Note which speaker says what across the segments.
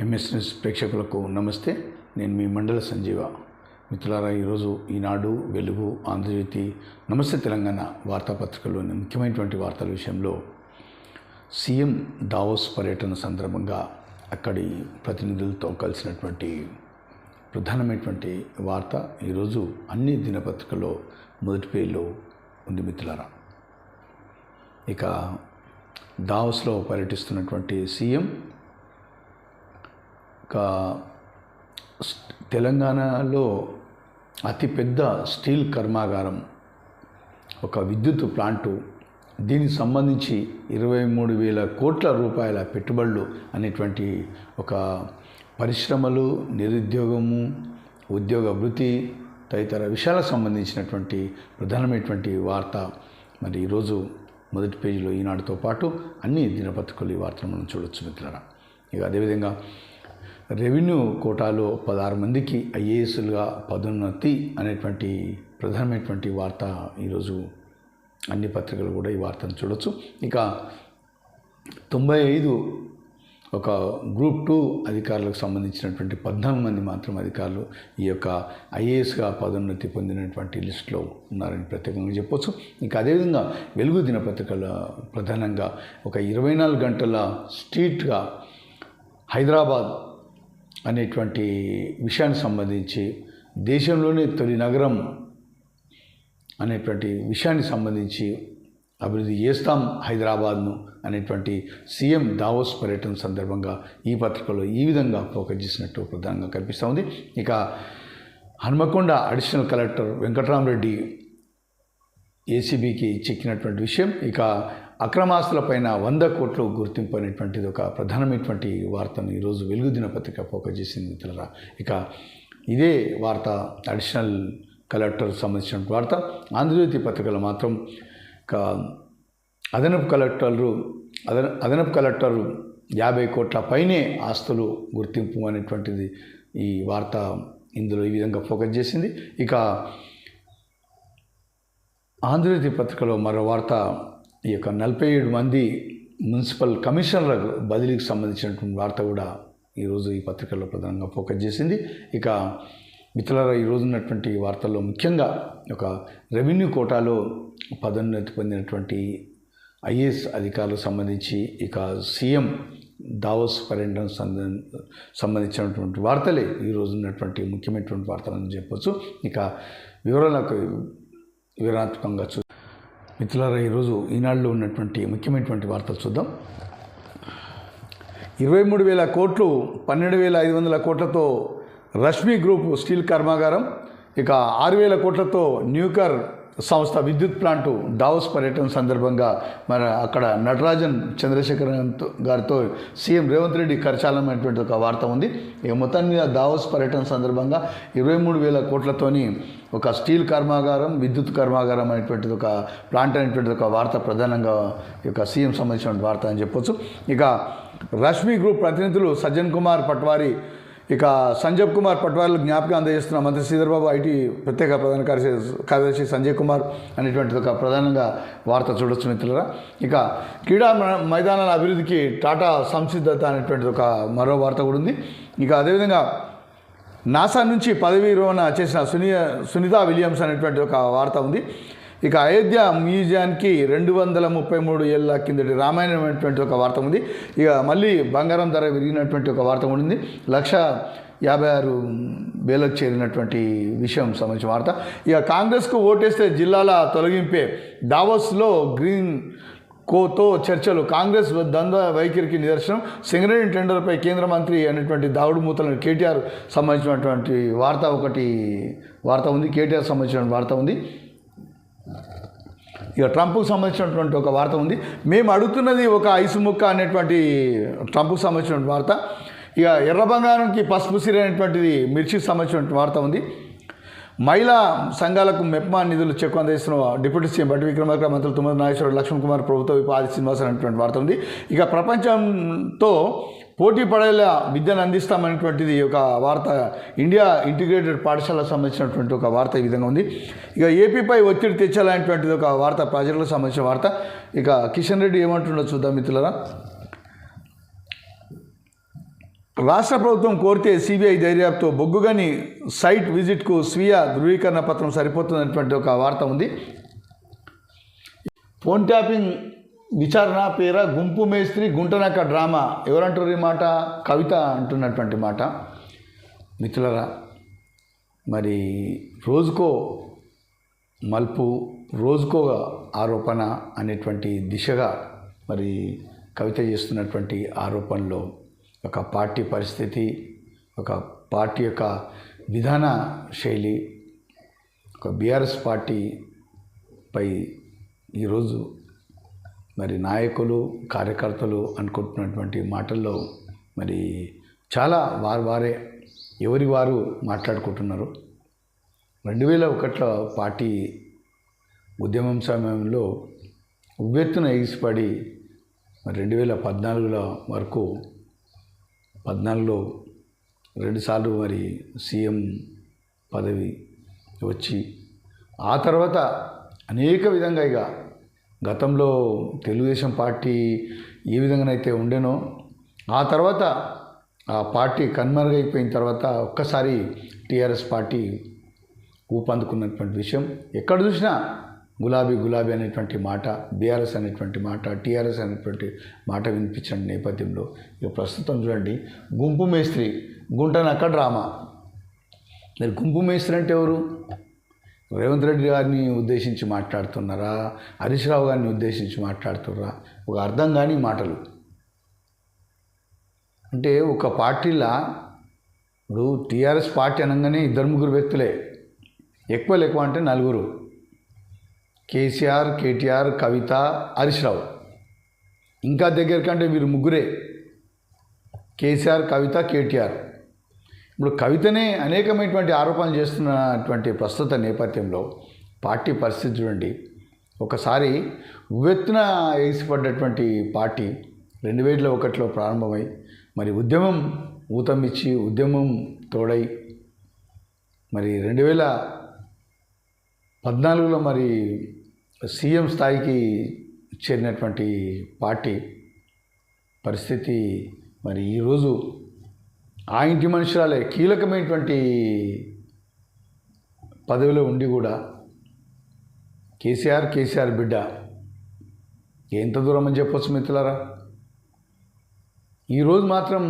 Speaker 1: MS news ప్రేక్షకులకు నమస్తే. నేను మీ మండల సంజీవ. మిత్రులారా ఈరోజు ఈనాడు వెలుగు ఆంధ్రజ్యోతి నమస్తే తెలంగాణ వార్తాపత్రికలోని ముఖ్యమైనటువంటి వార్తల విషయంలో సీఎం దావోస్ పర్యటన సందర్భంగా అక్కడి ప్రతినిధులతో కలిసినటువంటి ప్రధానమైనటువంటి వార్త ఈరోజు అన్ని దినపత్రికల్లో మొదటి పేరులో ఉంది మిత్రులారా. ఇక దావోస్లో పర్యటిస్తున్నటువంటి సీఎం తెలంగాణలో అతిపెద్ద స్టీల్ కర్మాగారం ఒక విద్యుత్ ప్లాంటు దీనికి సంబంధించి ఇరవై మూడు వేల కోట్ల రూపాయల పెట్టుబడులు అనేటువంటి ఒక పరిశ్రమలు నిరుద్యోగము ఉద్యోగ వృత్తి తదితర విషయాలకు సంబంధించినటువంటి ప్రధానమైనటువంటి వార్త. మరి ఈరోజు మొదటి పేజీలో ఈనాడుతో పాటు అన్ని దినపత్రికలు ఈ వార్తను మనం చూడొచ్చు మిత్రులారా. ఇక అదేవిధంగా రెవెన్యూ కోటాలో పదహారు మందికి ఐఏఎస్లుగా పదోన్నతి అనేటువంటి ప్రధానమైనటువంటి వార్త ఈరోజు అన్ని పత్రికలు కూడా ఈ వార్తను చూడొచ్చు. ఇక తొంభై ఐదు ఒక గ్రూప్ టూ అధికారులకు సంబంధించినటువంటి పద్నాలుగు మంది మాత్రం అధికారులు ఈ యొక్క ఐఏఎస్గా పదోన్నతి పొందినటువంటి లిస్టులో ఉన్నారని ప్రత్యేకంగా చెప్పొచ్చు. ఇంకా అదేవిధంగా వెలుగు దినపత్రికల ప్రధానంగా ఒక ఇరవై నాలుగు గంటల స్ట్రీట్గా హైదరాబాద్ అనేటువంటి విషయానికి సంబంధించి దేశంలోనే తొలి నగరం అనేటువంటి విషయానికి సంబంధించి అభివృద్ధి చేస్తాం హైదరాబాద్ను అనేటువంటి సీఎం దావోస్ పర్యటన సందర్భంగా ఈ పత్రికలో ఈ విధంగా ఫోకస్ చేసినట్టు ప్రధానంగా కనిపిస్తూ ఉంది. ఇక హనుమకొండ అడిషనల్ కలెక్టర్ వెంకటరామరెడ్డి ఏసీబీకి చిక్కినటువంటి విషయం ఇక అక్రమాస్తులపైన వంద కోట్లు గుర్తింపు అనేటువంటిది ఒక ప్రధానమైనటువంటి వార్తను ఈరోజు వెలుగు దినపత్రిక ఫోకస్ చేసింది మిత్రులరా. ఇక ఇదే వార్త అడిషనల్ కలెక్టర్ సంబంధించిన వార్త. ఆంధ్రజ్యోతి పత్రికలో మాత్రం ఇక అదనపు కలెక్టర్లు అదన అదనపు కలెక్టర్ యాభై కోట్ల పైనే ఆస్తులు గుర్తింపు అనేటువంటిది ఈ వార్త ఇందులో ఈ విధంగా ఫోకస్ చేసింది. ఇక ఆంధ్రజ్యోతి పత్రికలో మరో వార్త ఈ యొక్క నలభై ఏడు మంది మున్సిపల్ కమిషనర్లకు బదిలీకి సంబంధించినటువంటి వార్త కూడా ఈరోజు ఈ పత్రికల్లో ప్రధానంగా ఫోకస్ చేసింది. ఇక మిత్రులారా ఈరోజు ఉన్నటువంటి వార్తల్లో ముఖ్యంగా ఒక రెవెన్యూ కోటాలో పదోన్నతి పొందినటువంటి ఐఏఎస్ అధికారులకు సంబంధించి ఇక సీఎం దావోస్ పర్యటన సంబంధించినటువంటి వార్తలే ఈరోజు ఉన్నటువంటి ముఖ్యమైనటువంటి వార్తలని చెప్పొచ్చు. ఇక వివరాలకు వివరణాత్మకంగా చూ మిత్రులారా ఈరోజు ఈనాడులో ఉన్నటువంటి ముఖ్యమైనటువంటి వార్తలు చూద్దాం. ఇరవై మూడు వేల కోట్లు పన్నెండు వేల ఐదు వందల కోట్లతో రష్మి గ్రూప్ స్టీల్ కర్మాగారం ఇక ఆరు వేల కోట్లతో న్యూకర్ సంస్థ విద్యుత్ ప్లాంటు దావోస్ పర్యటన సందర్భంగా మరి అక్కడ నటరాజన్ చంద్రశేఖర్ గారితో సీఎం రేవంత్ రెడ్డి కరచాలమైనటువంటి ఒక వార్త ఉంది. ఇక మొత్తాన్ని మీద దావోస్ పర్యటన సందర్భంగా ఇరవై మూడు వేల కోట్లతోని ఒక స్టీల్ కర్మాగారం విద్యుత్ కర్మాగారం అనేటువంటిది ఒక ప్లాంట్ అనేటువంటిది ఒక వార్త ప్రధానంగా ఈ యొక్క సీఎం సంబంధించిన వార్త అని చెప్పొచ్చు. ఇక రష్మి గ్రూప్ ప్రతినిధులు సజ్జన్ కుమార్ పట్వారి ఇక సంజయ్ కుమార్ పట్వారీలకు జ్ఞాపకం అందజేస్తున్న మంత్రి శ్రీధర్బాబు ఐటీ ప్రత్యేక ప్రధాన కార్యదర్శి కార్యదర్శి సంజయ్ కుమార్ అనేటువంటిది ఒక ప్రధానంగా వార్త చూడొచ్చు మిత్రులరా. ఇక క్రీడా మైదానాల అభివృద్ధికి టాటా సంసిద్ధత అనేటువంటిది ఒక మరో వార్త కూడా ఉంది. ఇక అదేవిధంగా నాసా నుంచి పదవీ విరమణ చేసిన సునీ సునీత విలియమ్స్ అనేటువంటి ఒక వార్త ఉంది. ఇక అయోధ్య మ్యూజియానికి రెండు వందల ముప్పై మూడు ఏళ్ళ కిందటి రామాయణం అనేటువంటి ఒక వార్త ఉంది. ఇక మళ్ళీ బంగారం ధర విరిగినటువంటి ఒక వార్త ఉండింది ఉంది. లక్ష యాభై ఆరు వేలకు చేరినటువంటి విషయం సంబంధించిన వార్త. ఇక కాంగ్రెస్కు ఓటేస్తే జిల్లాల తొలగింపే దావోస్లో గ్రీన్ కోతో చర్చలు. కాంగ్రెస్ ద్వంద్వ వైఖరికి నిదర్శనం. సింగరేణి టెండర్పై కేంద్ర మంత్రి అనేటువంటి దావుడు మూతలను కేటీఆర్ సంబంధించినటువంటి వార్త ఒకటి వార్త ఉంది. కేటీఆర్ సంబంధించిన వార్త ఉంది. ఇక ట్రంప్కు సంబంధించినటువంటి ఒక వార్త ఉంది. మేము అడుగుతున్నది ఒక ఐసు ముక్క అనేటువంటి ట్రంప్కు సంబంధించినటువంటి వార్త. ఇక ఎర్ర బంగారంకి పసుపు సిరి అనేటువంటిది మిర్చికి సంబంధించినటువంటి వార్త ఉంది. మహిళా సంఘాలకు మెప్మా నిధులు చెక్కు అందిస్తున్న డిప్యూటీ సీఎం బట్టి విక్రమార్క మంత్రులు తుమ్మల నాగేశ్వరరావు లక్ష్మణ్ కుమార్ ప్రభుత్వ విపాది ఆది అనేటువంటి వార్త ఉంది. ఇక ప్రపంచంతో పోటీ పడేలా విద్యను అందిస్తామనేటువంటిది ఒక వార్త ఇండియా ఇంటిగ్రేటెడ్ పాఠశాలకు సంబంధించినటువంటి ఒక వార్త ఈ విధంగా ఉంది. ఇక ఏపీపై ఒత్తిడి తెచ్చాలనేటువంటిది ఒక వార్త ప్రజలకు సంబంధించిన వార్త. ఇక కిషన్ రెడ్డి ఏమంటుండో చూద్దాం మిత్రులరా. రాష్ట్ర ప్రభుత్వం కోరితే సిబిఐ దర్యాప్తు బొగ్గుగని సైట్ విజిట్కు స్వీయ ధృవీకరణ పత్రం సరిపోతుందనేటువంటి ఒక వార్త ఉంది. ఫోన్ ట్యాపింగ్ విచారణ పేర గుంపు మేస్త్రి గుంటనక్క డ్రామా. ఎవరంటారు ఈ మాట? కవిత అంటున్నటువంటి మాట. మిత్రులరా మరి రోజుకో మలుపు రోజుకో ఆరోపణ అనేటువంటి దిశగా మరి కవిత చేస్తున్నటువంటి ఆరోపణలో ఒక పార్టీ పరిస్థితి ఒక పార్టీ యొక్క విధాన శైలి ఒక బీఆర్ఎస్ పార్టీపై ఈరోజు మరి నాయకులు కార్యకర్తలు అనుకుంటున్నటువంటి మాటల్లో మరి చాలా వారు వారే ఎవరి వారు మాట్లాడుకుంటున్నారు. రెండు వేల ఒకటిలో పార్టీ ఉద్యమం సమయంలో ఉవ్వెత్తున ఎగిసిపడి మరి రెండు వేల పద్నాలుగులో వరకు పద్నాలుగులో రెండుసార్లు మరి సీఎం పదవి వచ్చి ఆ తర్వాత అనేక విధంగా ఇక గతంలో తెలుగుదేశం పార్టీ ఏ విధంగానైతే ఉండేనో ఆ తర్వాత ఆ పార్టీ కన్మరుగైపోయిన తర్వాత ఒక్కసారి టీఆర్ఎస్ పార్టీ ఊపందుకున్నటువంటి విషయం. ఎక్కడ చూసినా గులాబీ గులాబీ అనేటువంటి మాట బీఆర్ఎస్ అనేటువంటి మాట టీఆర్ఎస్ అనేటువంటి మాట వినిపించిన నేపథ్యంలో ఇక ప్రస్తుతం చూడండి గుంపు మేస్త్రి గుంటనక్క డ్రామా మీరు గుంపు మేస్త్రి అంటే ఎవరు? రేవంత్ రెడ్డి గారిని ఉద్దేశించి మాట్లాడుతున్నారా? హరీష్ రావు గారిని ఉద్దేశించి మాట్లాడుతున్నారా? ఒక అర్థం కాని మాటలు. అంటే ఒక పార్టీలా ఇప్పుడు టీఆర్ఎస్ పార్టీ అనగానే ఇద్దరు ముగ్గురు వ్యక్తులే. ఎక్కువ ఎక్కువ అంటే నలుగురు. కేసీఆర్ కేటీఆర్ కవిత హరీష్ రావు. ఇంకా దగ్గర కంటే వీరు ముగ్గురే. కేసీఆర్ కవిత కేటీఆర్. ఇప్పుడు కవితనే అనేకమైనటువంటి ఆరోపణలు చేస్తున్నటువంటి ప్రస్తుత నేపథ్యంలో పార్టీ పరిస్థితి చూడండి. ఒకసారి ఉవ్వెత్తున వేసిపడ్డటువంటి పార్టీ రెండు వేల ఒకటిలో ప్రారంభమై మరి ఉద్యమం ఊతమిచ్చి ఉద్యమం తోడై మరి రెండు వేల పద్నాలుగులో మరి సీఎం స్థాయికి చేరినటువంటి పార్టీ పరిస్థితి మరి ఈరోజు ఆ ఇంటి మనుషురాలే కీలకమైనటువంటి పదవిలో ఉండి కూడా కేసీఆర్ కేసీఆర్ బిడ్డ. ఎంత దూరం అని చెప్పొచ్చు మిత్రులారా? ఈరోజు మాత్రం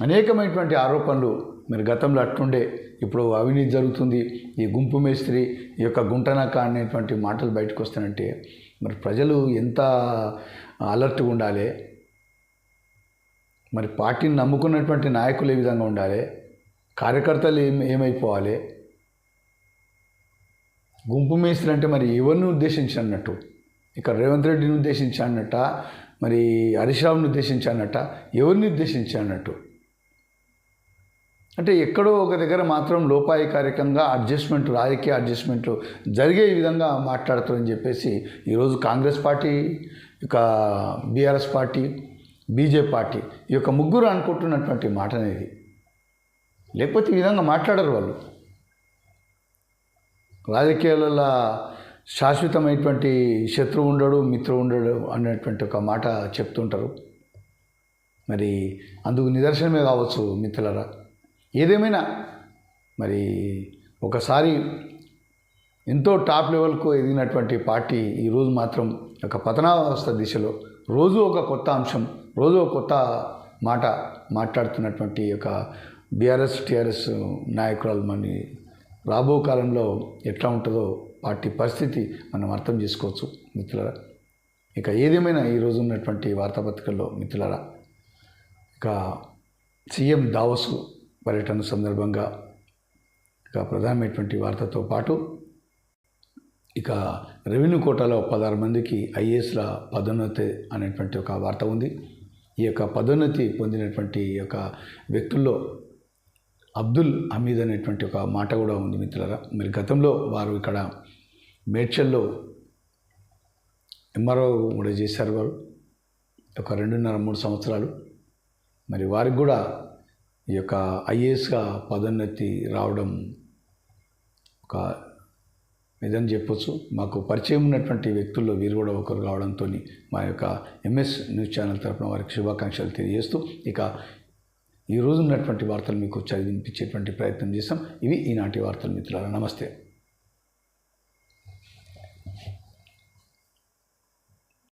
Speaker 1: అనేకమైనటువంటి ఆరోపణలు మరి గతంలో అట్టుండే. ఇప్పుడు అవినీతి జరుగుతుంది. ఈ గుంపు మేస్త్రి ఈ యొక్క గుంటనక్క అనేటువంటి మాటలు బయటకు వస్తానంటే మరి ప్రజలు ఎంత అలర్ట్గా ఉండాలి? మరి పార్టీని నమ్ముకున్నటువంటి నాయకులు ఏ విధంగా ఉండాలి? కార్యకర్తలు ఏం ఏమైపోవాలి? గుంపు మేస్త్రి అంటే మరి ఎవరిని ఉద్దేశించి అన్నట్టు ఇక్కడ రేవంత్ రెడ్డిని ఉద్దేశించి అన్నట్ట మరి హరీష్ రావుని ఉద్దేశించి అన్నట్ట ఎవరిని ఉద్దేశించి అన్నట్టు అంటే ఎక్కడో ఒక దగ్గర మాత్రం లోపాయికారికంగా అడ్జస్ట్మెంట్ రాజకీయ అడ్జస్ట్మెంట్లు జరిగే విధంగా మాట్లాడతారని చెప్పేసి ఈరోజు కాంగ్రెస్ పార్టీ ఇక బీఆర్ఎస్ పార్టీ బీజేపీ పార్టీ ఈ యొక్క ముగ్గురు అనుకుంటున్నటువంటి మాట అనేది లేకపోతే ఈ విధంగా మాట్లాడరు వాళ్ళు. రాజకీయాలలో శాశ్వతమైనటువంటి శత్రువు ఉండడు మిత్రు ఉండడు అనేటువంటి ఒక మాట చెప్తుంటారు. మరి అందుకు నిదర్శనమే కావచ్చు మిత్రులరా. ఏదేమైనా మరి ఒకసారి ఎంతో టాప్ లెవెల్కు ఎదిగినటువంటి పార్టీ ఈరోజు మాత్రం ఒక పతనావస్థ దిశలో రోజు ఒక కొత్త అంశం రోజు కొత్త మాట మాట్లాడుతున్నటువంటి ఒక బీఆర్ఎస్ టీఆర్ఎస్ నాయకురాలు మన రాబో కాలంలో ఎట్లా ఉంటుందో వాటి పరిస్థితి మనం అర్థం చేసుకోవచ్చు మిత్రులరా. ఇక ఏదేమైనా ఈరోజు ఉన్నటువంటి వార్తాపత్రికల్లో మిత్రులరా ఇక సీఎం దావసు పర్యటన సందర్భంగా ఇక ప్రధానమైనటువంటి వార్తతో పాటు ఇక రెవెన్యూ కోటాలో పదహారు మందికి ఐఏఎస్ల పదోన్నతి అనేటువంటి ఒక వార్త ఉంది. ఈ యొక్క పదోన్నతి పొందినటువంటి ఈ యొక్క వ్యక్తుల్లో అబ్దుల్ హమీద్ అనేటువంటి ఒక మాట కూడా ఉంది మిత్రులరా. మరి గతంలో వారు ఇక్కడ మేడ్చల్లో ఎంఆర్ఓ కూడా చేశారు వారు. ఒక రెండున్నర మూడు సంవత్సరాలు. మరి వారికి కూడా ఈ యొక్క ఐఏఎస్గా పదోన్నతి రావడం ఒక నిజం చెప్పొచ్చు. మాకు పరిచయం ఉన్నటువంటి వ్యక్తుల్లో వీరు కూడా ఒకరు కావడంతో మా యొక్క ఎంఎస్ న్యూస్ ఛానల్ తరపున వారికి శుభాకాంక్షలు తెలియజేస్తూ ఇక ఈ రోజు ఉన్నటువంటి వార్తలు మీకు చదివింపించేటువంటి ప్రయత్నం చేస్తాం ఇవి ఈనాటి వార్తలు మిత్రులారా. నమస్తే.